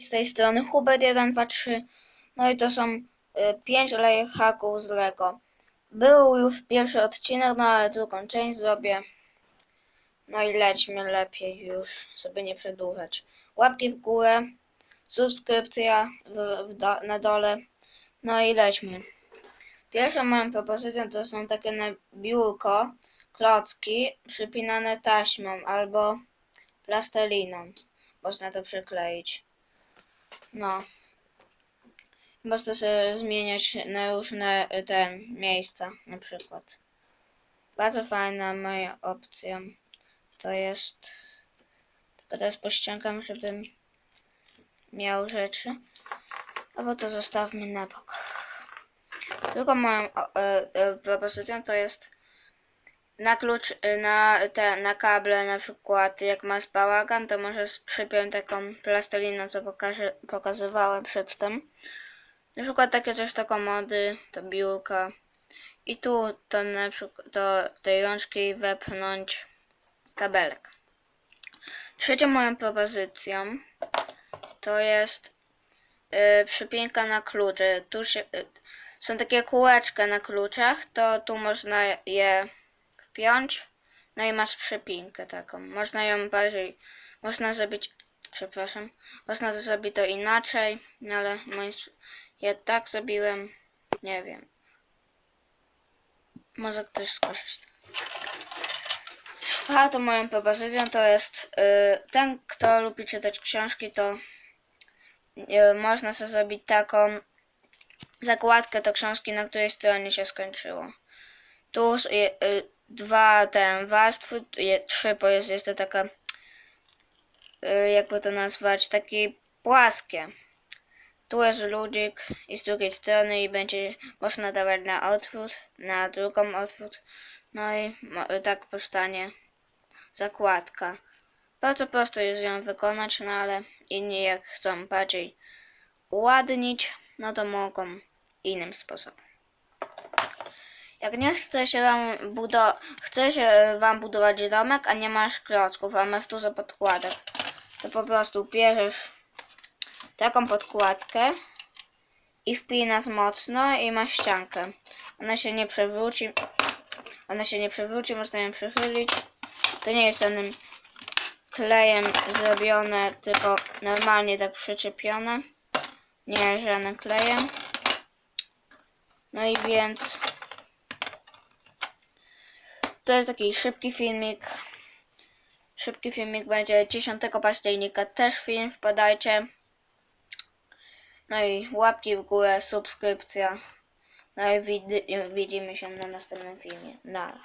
Z tej strony Hubert123. No i to są 5 lifehacków z Lego. Był już pierwszy odcinek, no ale drugą część zrobię. No i lećmy lepiej już, żeby nie przedłużać. Łapki w górę, subskrypcja w, w do, na dole. No i lećmy. Pierwszą moją propozycją to są takie na biurko, klocki przypinane taśmą albo plasteliną. Można to przykleić. No. Można sobie zmieniać na różne y, ten miejsca na przykład. Bardzo fajna moja opcja. To jest. Tylko teraz pościągam, żebym miał rzeczy. Albo to zostawmy na bok. Drugą moją e, e, propozycją to jest na klucz, y, na te, na kable na przykład jak masz bałagan, to możesz przypiąć taką plastelinę, co pokaże, pokazywałem przedtem. Na przykład takie coś do komody, to biurka. I tu to na przykład do tej rączki wepchnąć kabelek. Trzecią moją propozycją to jest y, przypinka na klucze. Tu się, y, są takie kółeczka na kluczach, to tu można je wpiąć. No i masz przypinkę taką. Można ją bardziej, można zrobić, przepraszam, można to zrobić to inaczej, no ale moim, ja tak zrobiłem, nie wiem. Może ktoś skorzysta. Czwartą moją propozycją to jest y, ten, kto lubi czytać książki, to y, można sobie zrobić taką zakładkę do książki, na której stronie się skończyło. Tu je, y, dwa ten warstwy, je, trzy, bo jest jeszcze taka, y, jakby to nazwać, takie płaskie. Tu jest ludzik i z drugiej strony i będzie można dawać na odwrót, na drugą odwrót. No i mo- tak powstanie zakładka. Bardzo prosto jest ją wykonać, no ale inni jak chcą bardziej uładnić, no to mogą innym sposobem. Jak nie chce się wam, budo- chce się wam budować domek, a nie masz klocków, a masz dużo podkładek, to po prostu bierzesz taką podkładkę i wpinasz mocno i masz ściankę. Ona się nie przewróci. Ona się nie przewróci, można ją przychylić. To nie jest żadnym klejem zrobione, tylko normalnie tak przyczepione. Nie jest żadnym klejem. No i więc to jest taki szybki filmik. Szybki filmik będzie 10 października też film, wpadajcie. No i łapki w górę, subskrypcja. No i wid- widzimy się na następnym filmie. Na.